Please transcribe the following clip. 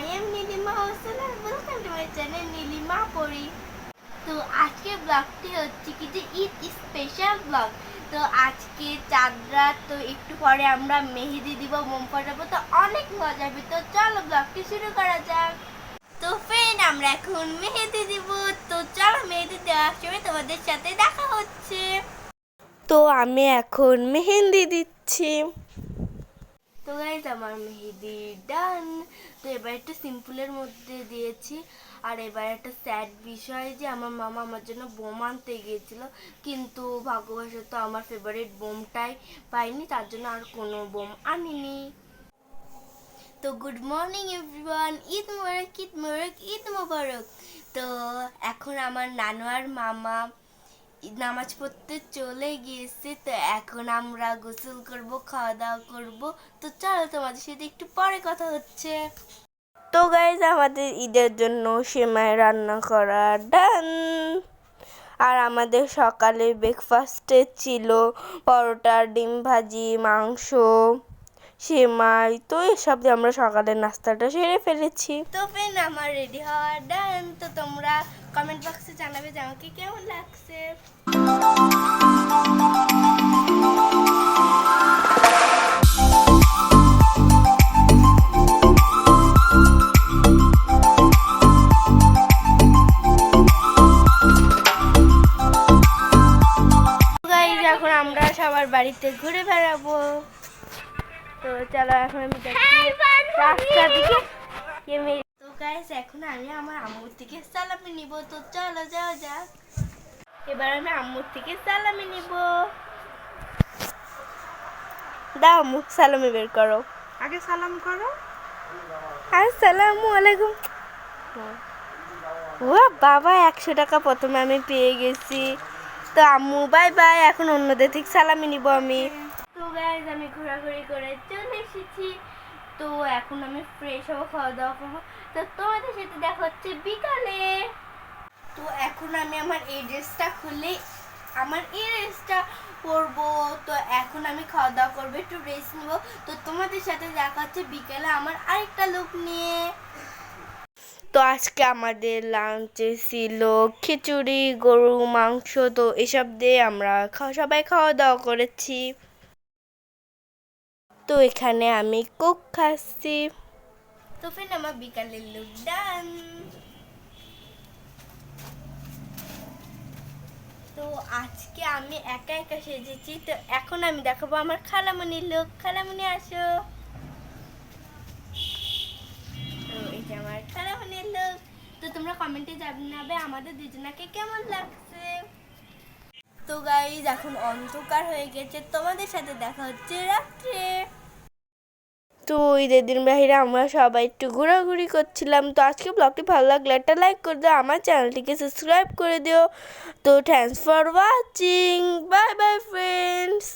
I am Nilima Hossain and welcome to my channel Nilima পরি তো আজকে ব্লগটি হচ্ছে কি যে ঈদ স্পেশাল ব্লগ তো আজকে চাঁদ রাত তো একটু পরে আমরা মেহেদি দিব, মোম ফাটাবো, তো অনেক মজা হবে। তো চলো ব্লগটি শুরু করা যাক। তো ফ্রেন্ড আমরা এখন মেহেদি দিব। তো চলো মেহেদি দেওয়ার সময় তোমাদের সাথে দেখা হচ্ছে। তো আমি এখন মেহেন্দি দিচ্ছি। তো গাইজ আমার মেহেদি ডান তো এবার একটা সিম্পলের মধ্যে দিয়েছি। আর এবার একটা স্যাড বিষয় যে আমার মামা আমার জন্য বোম আনতে গিয়েছিল। কিন্তু ভাগ্যবশত আমার ফেভারিট বোমটাই পাইনি, তার জন্য আর কোনো বোম আনিনি। তো good morning everyone Eid Mubarak Eid Mubarak Eid Mubarak. তো এখন আমার নানু আর মামা নামাজ পড়তে চলে গিয়েছে তো এখন আমরা গোসল করব খাওয়া দাওয়া করব। তো চলো তোমাদের সাথে একটু পরে কথা হচ্ছে। তো গাইজ আমাদের ঈদের জন্য সেমাই রান্না করা ডান আর আমাদের সকালে ব্রেকফাস্টে ছিল পরোটা ডিম ভাজি মাংস সেমাই তো এসব দিয়ে আমরা সকালের নাস্তাটা সেরে ফেলেছি। তো ফ্রেন্ড আমার রেডি হওয়া ডান তো তোমরা কমেন্ট বক্সে জানাবে যে আমাকে কেমন লাগছে? এখন আমরা সবার বাড়িতে ঘুরে বেড়াবো। তো চলো এখন আমি রাস্তা দিকে। তো এখন আমি আমার আম্মুর থেকে সালামি নিব। তো চলো যাও যাক। এবার আমি আম্মুর থেকে সালামি নিব। দাও মুখ সালামি বের করো। আগে সালাম করো। আসসালামু আলাইকুম। ও বাবা একশো টাকা প্রথমে আমি পেয়ে গেছি। তো আম্মু বাই বাই এখন অন্যদের থেকে সালামি নিব আমি। তো গাইজ আমি ঘোরাঘুরি করে চলে এসেছি। তো এখন আমি ফ্রেশ হব, খাওয়া দাওয়া করব। তো তোমাদের সাথে দেখা হচ্ছে বিকালে। তো এখন আমি আমার এই ড্রেসটা খুলে আমার এই ড্রেসটা পরবো। তো এখন আমি খাওয়া দাওয়া করব, একটু রেস্ট নেব। তো তোমাদের সাথে দেখা হচ্ছে বিকেলে আমার আরেকটা লুক নিয়ে। তো আজকে আমাদের লাঞ্চে ছিল খিচুড়ি, গরু, মাংস, তো এসব দিয়ে আমরা সবাই খাওয়া দাওয়া করেছি। তো এখানে আমি কোক খাচ্ছি। তো ফের আমার বিকালের লুক ডান তো আজকে আমি একা একা সেজেছি, তো এখন আমি দেখাবো আমার খালামণির লোক খালামণি, আসো। তো আমার খালামণির লোক তো তোমরা কমেন্টে জানাবে আমাদের দুজনাকে কেমন লাগছে। তো গাইজ এখন অন্ধকার হয়ে গেছে। তোমাদের সাথে দেখা হচ্ছে রাত্রে। তো ঈদের দিন বাহিরে আমরা সবাই একটু ঘোরাঘুরি করছিলাম, তো আজকে ব্লগটি ভালো লাগলে একটা লাইক করে দিও, আমার চ্যানেলটিকে সাবস্ক্রাইব করে দিও। তো thanks for watching bye bye friends